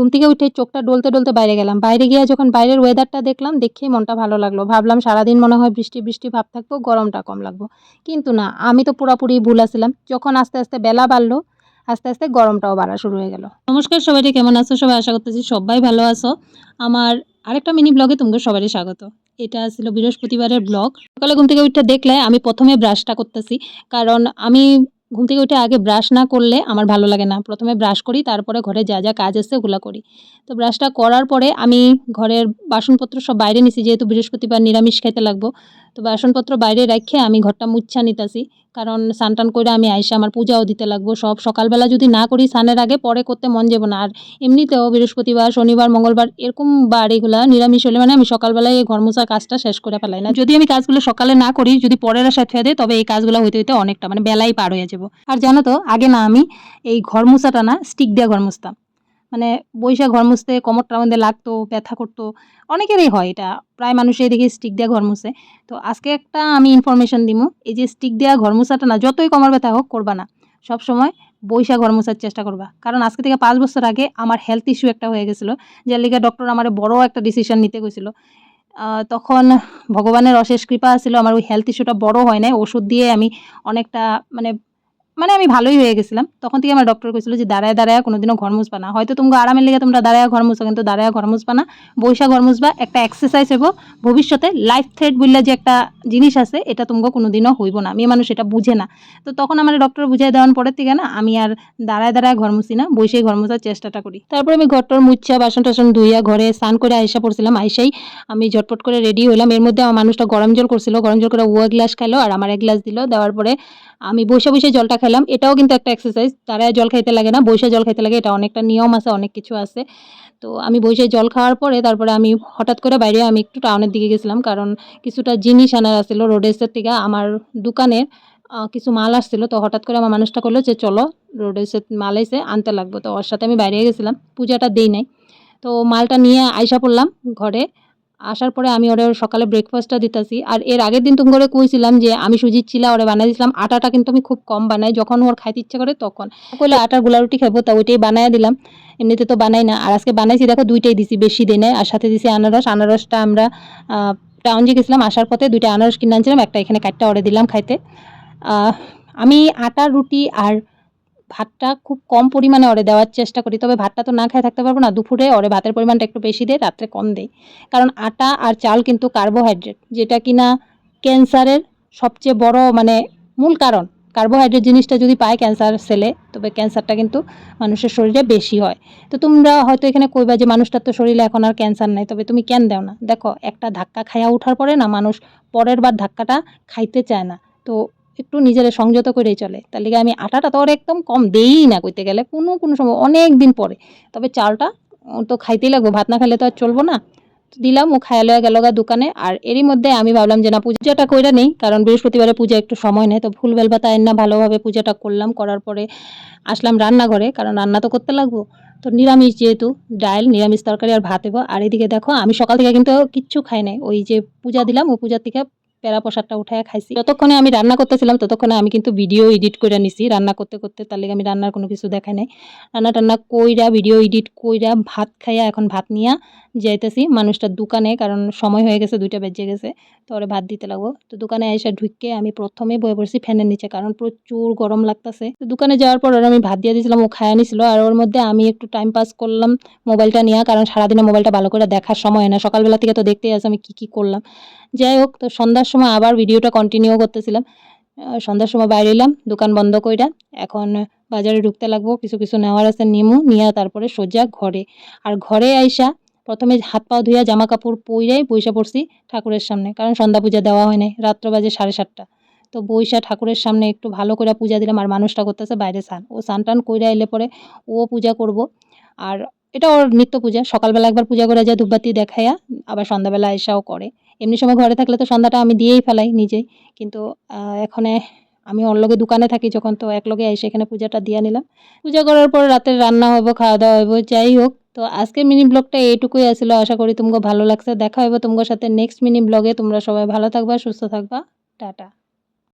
ঘুম থেকে উঠে চোখটা ডলতে ডলতে বাইরে গেলাম। বাইরে গিয়ে যখন বাইরের ওয়েদারটা দেখলাম, দেখেই মনটা ভালো লাগল। ভাবলাম সারাদিন মনে হয় বৃষ্টি বৃষ্টি ভাব থাকব, গরমটা কম লাগবো। কিন্তু না, আমি তো পুরোপুরি ভুল আসছিলাম যখন আস্তে আস্তে বেলা বাড়লো, আস্তে আস্তে গরমটাও বাড়া শুরু হয়ে গেল। নমস্কার সবাইকে, কেমন আছো? সবাই আশা করতেছি সবাই ভালো আছো। আমার আরেকটা মিনি ব্লগে তোমাকে সবারই স্বাগত। এটা ছিল বৃহস্পতিবারের ব্লগ সকালে ঘুম থেকে উঠে দেখলে আমি প্রথমে ব্রাশটা করতেছি। কারণ আমি ঘুম থেকে উঠে আগে ব্রাশ না করলে আমার ভালো লাগে না। প্রথমে ব্রাশ করি, তারপরে ঘরে যা যা কাজ আছে ওগুলো করি। তো ব্রাশটা করার পরে আমি ঘরের বাসনপত্র সব বাইরে নিছি, যেহেতু বৃহস্পতিবার নিরামিষ খেতে লাগবো। তো বাসনপত্র বাইরে রাখে আমি ঘরটা মুচ্ছা নিতেছি। কারণ স্নান টান করে আমি আইসা আমার পূজাও দিতে লাগবো। সব সকালবেলা যদি না করি স্নানের আগে পরে করতে মন যাব না। আর এমনিতেও বৃহস্পতিবার, শনিবার, মঙ্গলবার এরকম বার এগুলা নিরামিষ হলে মানে আমি সকালবেলায় এই ঘর মোছার কাজটা শেষ করে ফেলাই না। যদি আমি কাজগুলো সকালে না করি, যদি পরের আশা থুয়ে দেয় তবে এই কাজগুলো হইতে হইতে অনেকটা মানে বেলাই পার হয়ে যাব আর জানো তো, আগে না আমি এই ঘর মোছাটা না স্টিক দিয়ে ঘর মুছতাম। মানে বৈশা ঘর মুছতে কোমরটার মধ্যে লাগতো, ব্যথা করতো। অনেকেরই হয় এটা। প্রায় মানুষই দেখি স্টিক দেওয়া ঘর মুছে। তো আজকে একটা আমি ইনফরমেশন দিমু। এই যে স্টিক দেওয়া ঘর মোছাটা না, যতই কোমর ব্যথা হোক, করবা না। সব সময় বৈশা ঘর মোছার চেষ্টা করবা। কারণ আজকে থেকে পাঁচ বছর আগে আমার হেলথ ইস্যু একটা হয়ে গেছিল। যার লিগে ডক্টর আমার বড় একটা ডিসিশন নিতে গেছিল। তখন ভগবানের অশেষ কৃপা ছিল। আমার ওই হেলথ ইস্যুটা বড় হয় নাই। ওষুধ দিয়ে আমি অনেকটা মানে মানে আমি ভালোই হয়ে গেছিলাম। তখন থেকে আমার ডক্টর কইছিল যে, দাঁড়ায় দাঁড়ায়, কোনোদিনও ঘর মুছবা না। হয়তো তুমি আরামের লেগে তোমরা দাঁড়ায় ঘর মুছো, কিন্তু দাঁড়ায় ঘর মুছবা না। বৈশা ঘর মুছবা, একটা এক্সারসাইজ হইব। ভবিষ্যতে লাইফ থ্রেড বললে যে একটা জিনিস আছে, এটা তোমাকে কোনোদিনও হইব না। মেয়ে মানুষ এটা বুঝে না। তো তখন আমার ডক্টর বুঝাই দেওয়ার পরের থেকে না, আমি আর দাঁড়ায় দাঁড়ায় ঘর মুছি না বসে ঘর মোছার চেষ্টাটা করি। তারপরে আমি ঘরটর মুচ্ছা, বাসন টাসন ধুইয়া ঘরে স্নান করে আইসা পড়ছিলাম। আইসাই আমি ঝটপট করে রেডি হইলাম। এর মধ্যে আমার মানুষটা গরম জল করছিল। গরম জল করে ও গ্লাস খেলো আর আমার এক গ্লাস দিল। দেওয়ার পরে আমি বসে বসে জলটা খেলাম। এটাও কিন্তু একটা এক্সারসাইজ দাঁড়ায় জল খাইতে লাগে না বসে জল খাইতে লাগে। এটা অনেকটা নিয়ম আছে, অনেক কিছু আছে। তো আমি বসে জল খাওয়ার পরে তারপরে আমি হঠাৎ করে বাইরে আমি একটু টাউনের দিকে গেছিলাম। কারণ কিছুটা জিনিস আনার আসছিল রোডেসের থেকে। আমার দোকানের কিছু মাল আসছিল। তো হঠাৎ করে আমার মানুষটা করল যে, চলো রোডেসের মাল এসে আনতে লাগবো। তো ওর সাথে আমি বাইরে গেছিলাম। পূজাটা দেই নাই। তো মালটা নিয়ে আইসা পড়লাম ঘরে। আসার পরে আমি ওরে সকালে ব্রেকফাস্টটা দিতেছি। আর এর আগের দিন তুমি করে কইছিলাম যে, আমি সুজির চিলা ওরে বানাই দিয়েছিলাম আটাটা কিন্তু আমি খুব কম বানাই। যখন ওর খাইতে ইচ্ছা করে তখন। কইলে আটার গোলা রুটি খাব তা ওইটাই বানাই দিলাম। এমনিতে তো বানাই না। আর আজকে বানাইছি, দেখো, দুইটাই দিছি বেশি দিনে। আর সাথে দিছি আনারস। আনারসটা আমরা টাউন যে গেছিলাম, আসার পথে দুইটা আনারস কিনে আনছিলাম। একটা এখানে কাটটা ওরে দিলাম খাইতে। আমি আটার রুটি আর ভাতটা খুব কম পরিমাণে ওরে দেওয়ার চেষ্টা করি, তবে ভাতটা তো না খেয়ে থাকতে পারব না। দুপুরে ওরে ভাতের পরিমাণটা একটু বেশি দেয় রাত্রে কম দেয় কারণ আটা আর চাল কিন্তু কার্বোহাইড্রেট যেটা কিনা ক্যান্সারের সবচেয়ে বড় মানে মূল কারণ। কার্বোহাইড্রেট জিনিসটা যদি পায় ক্যান্সার সেলে, তবে ক্যান্সারটা কিন্তু মানুষের শরীরে বেশি হয়। তো তোমরা হয়তো এখানে কইবা যে মানুষটার তো শরীরে এখন আর ক্যান্সার নাই, তবে তুমি কেন দেও না? দেখো, একটা ধাক্কা খাইয়া ওঠার পরে না মানুষ পরের বার ধাক্কাটা খাইতে চায় না। তো একটু নিজের সংযত করেই চলে। তার লিগে আমি আটাটা তো আর একদম কম দেই না কইতে গেলে, কোনো কোনো সময় অনেক দিন পরে। তবে চালটা তো খাইতেই লাগবো, ভাত না খাইলে তো আর চলবো না। দিলাম, ও খায়া লয়া গেল গা দোকানে। আর এরই মধ্যে আমি ভাবলাম যে না, পূজাটা কইরা নেই, কারণ বৃহস্পতিবারে পূজা একটু সময় নেয় তো ফুল বেলপাতা না ভালোভাবে পূজাটা করলাম, করার পরে আসলাম রান্নাঘরে, কারণ রান্না তো করতে লাগবো। তো নিরামিষ যেহেতু ডাল নিরামিষ তরকারি আর ভাত দেবো। আর এদিকে দেখো, আমি সকাল থেকে কিন্তু কিচ্ছু খাই নাই। ওই যে পূজা দিলাম ওই পূজার থেকে পেরা প্রসাদটা উঠায় খাইছি। যতক্ষণে আমি রান্না করতেছিলাম, ততক্ষণে আমি কিন্তু ভিডিও এডিট করে নিছি। রান্না করতে করতে তার লেগে আমি রান্নার কোনো কিছু দেখাই নাই। রান্না টান্না কইরা ভিডিও এডিট কইরা ভাত খাইয়া এখন ভাত নিয়া যাইতেছি। মানুষটার দোকানে, কারণ সময় হয়ে গেছে, দুইটা বেজে গেছে, তো ওরে ভাত দিতে লাগবো। তো দোকানে এসে ঢুকে আমি প্রথমে বয়ে পড়ছি ফ্যানের নিচে, কারণ প্রচুর গরম লাগতেছে। তো দোকানে যাওয়ার পর ওর আমি ভাত দিয়ে দিয়েছিলাম, ও খায়া নিছিল। আর ওর মধ্যে আমি একটু টাইম পাস করলাম মোবাইলটা নিয়ে, কারণ সারাদিনে মোবাইলটা ভালো করে দেখার সময় না। সকালবেলা থেকে তো দেখতেই আছে আমি কী কী করলাম। যাই হোক, তো সন্ধ্যার সময় আবার ভিডিওটা কন্টিনিউ করতেছিলাম। সন্ধ্যার সময় বাইরে এলাম, দোকান বন্ধ কইরা এখন বাজারে ঢুকতে লাগবো। কিছু কিছু নেওয়ার আছে নিমু, নিয়ে তারপরে সোজা ঘরে। আর ঘরে আইসা প্রথমে হাত পা ধুইয়া জামা কাপড় পইরাই বইসা পড়ছি ঠাকুরের সামনে, কারণ সন্ধ্যা পূজা দেওয়া হয় নাই, রাত্র বাজে সাড়ে সাতটা। তো বইসা ঠাকুরের সামনে একটু ভালো করে পূজা দিলাম, আর মানুষটা করতেছে বাইরে স্নান। ও স্নান টান কইরা এলে পরে ও পূজা করব। আর এটা ওর নিত্য পূজা, সকালবেলা একবার পূজা করে যায় ধূপবাতি দেখাইয়া, আবার সন্ধ্যাবেলা এসাও করে। এমনি সময় ঘরে থাকলে তো সন্ধ্যাটা আমি দিয়েই ফেলাই নিজেই। কিন্তু এখানে আমি ওর লগে দোকানে থাকি যখন, তো একলগে এসে এখানে পূজাটা দিয়ে নিলাম। পূজা করার পর রাতের রান্না হব খাওয়া দাওয়া হব যাই হোক। তো আজকের মিনি ব্লগটা এইটুকুই আসলো আশা করি তোমাকে ভালো লাগছে। দেখা হবে তোমার সাথে নেক্সট মিনি ব্লগে তোমরা সবাই ভালো থাকবা, সুস্থ থাকবা। টাটা।